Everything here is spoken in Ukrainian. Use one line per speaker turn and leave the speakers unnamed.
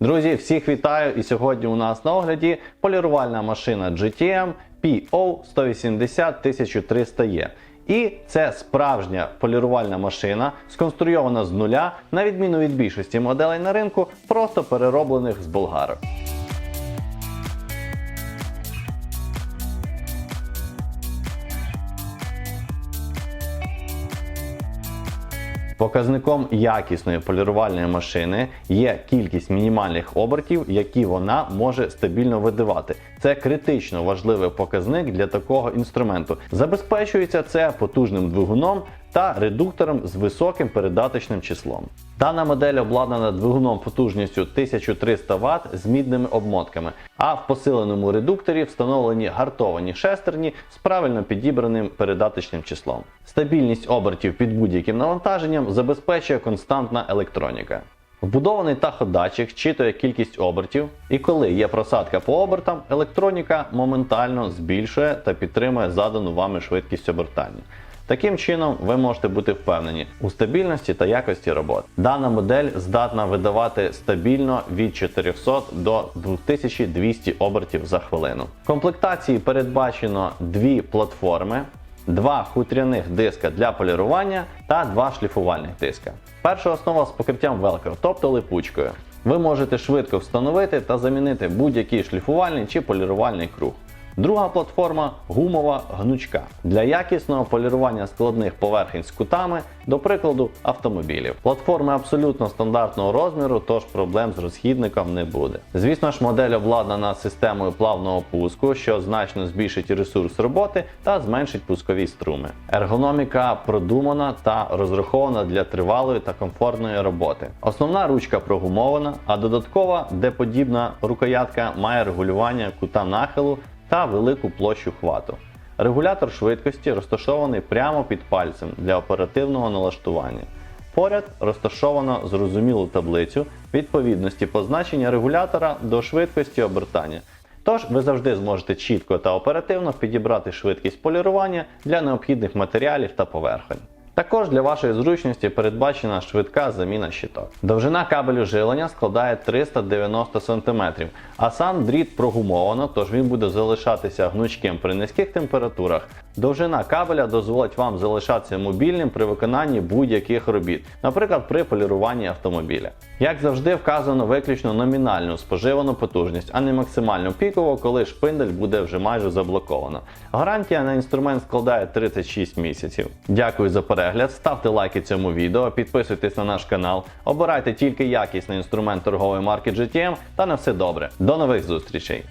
Друзі, всіх вітаю! І сьогодні у нас на огляді полірувальна машина GTM PO 180 1300E. І це справжня полірувальна машина, сконструйована з нуля, на відміну від більшості моделей на ринку, просто перероблених з болгарок. Показником якісної полірувальної машини є кількість мінімальних обертів, які вона може стабільно видавати. Це критично важливий показник для такого інструменту. Забезпечується це потужним двигуном та редуктором з високим передаточним числом. Дана модель обладнана двигуном потужністю 1300 Вт з мідними обмотками, а в посиленому редукторі встановлені гартовані шестерні з правильно підібраним передаточним числом. Стабільність обертів під будь-яким навантаженням забезпечує константна електроніка. Вбудований таходатчик читує кількість обертів, і коли є просадка по обертам, електроніка моментально збільшує та підтримує задану вами швидкість обертання. Таким чином, ви можете бути впевнені у стабільності та якості роботи. Дана модель здатна видавати стабільно від 400 до 2200 обертів за хвилину. В комплектації передбачено дві платформи, два хутряних диска для полірування та два шліфувальних диска. Перша основа з покриттям Velcro, тобто липучкою. Ви можете швидко встановити та замінити будь-який шліфувальний чи полірувальний круг. Друга платформа гумова гнучка для якісного полірування складних поверхень з кутами, до прикладу, автомобілів. Платформи абсолютно стандартного розміру, тож проблем з розхідником не буде. Звісно ж, модель обладнана системою плавного пуску, що значно збільшить ресурс роботи та зменшить пускові струми. Ергономіка продумана та розрахована для тривалої та комфортної роботи. Основна ручка прогумована, а додаткова деподібна рукоятка має регулювання кута нахилу та велику площу хвату. Регулятор швидкості розташований прямо під пальцем для оперативного налаштування. Поряд розташовано зрозумілу таблицю відповідності позначення регулятора до швидкості обертання. Тож ви завжди зможете чітко та оперативно підібрати швидкість полірування для необхідних матеріалів та поверхонь. Також для вашої зручності передбачена швидка заміна щиток. Довжина кабелю жилення складає 390 см, а сам дріт прогумовано, тож він буде залишатися гнучким при низьких температурах. Довжина кабеля дозволить вам залишатися мобільним при виконанні будь-яких робіт, наприклад, при поліруванні автомобіля. Як завжди, вказано виключно номінальну споживану потужність, а не максимальну пікову, коли шпиндель буде вже майже заблоковано. Гарантія на інструмент складає 36 місяців. Дякую за перегляд, ставте лайки цьому відео, підписуйтесь на наш канал, обирайте тільки якісний інструмент торгової марки GTM та на все добре. До нових зустрічей!